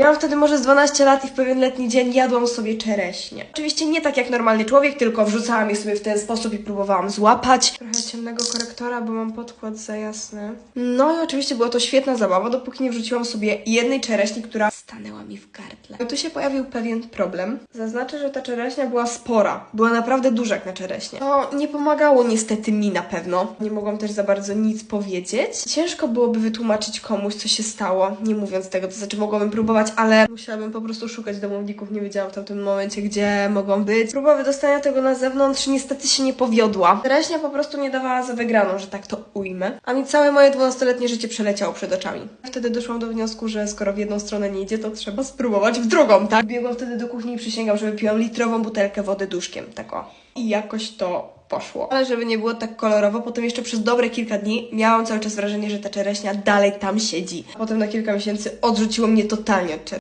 Miałam wtedy może z 12 lat i w pewien letni dzień jadłam sobie czereśnie. Oczywiście nie tak jak normalny człowiek, tylko wrzucałam je sobie w ten sposób i próbowałam złapać. Trochę ciemnego korektora, bo mam podkład za jasny. No i oczywiście była to świetna zabawa, dopóki nie wrzuciłam sobie jednej czereśni, która stanęła mi w gardle. Tu się pojawił pewien problem. Zaznaczę, że ta czereśnia była spora. Była naprawdę duża jak na czereśnie. To nie pomagało niestety mi na pewno. Nie mogłam też za bardzo nic powiedzieć. Ciężko byłoby wytłumaczyć komuś, co się stało, nie mówiąc tego. To znaczy mogłabym próbować, ale musiałabym po prostu szukać domowników. Nie wiedziałam w tamtym momencie, gdzie mogą być. Próba wydostania tego na zewnątrz niestety się nie powiodła. Czereśnia po prostu nie dawała za wygraną, że tak to ujmę. A mi całe moje 12-letnie życie przeleciało przed oczami. Wtedy doszłam do wniosku, że skoro w jedną stronę nie idzie, to trzeba spróbować w drugą, tak? Biegłam wtedy do kuchni i przysięgam, że wypiłam litrową butelkę wody duszkiem, tak o. I jakoś to poszło. Ale żeby nie było tak kolorowo, potem jeszcze przez dobre kilka dni miałam cały czas wrażenie, że ta czereśnia dalej tam siedzi. Potem na kilka miesięcy odrzuciło mnie totalnie od czereśni.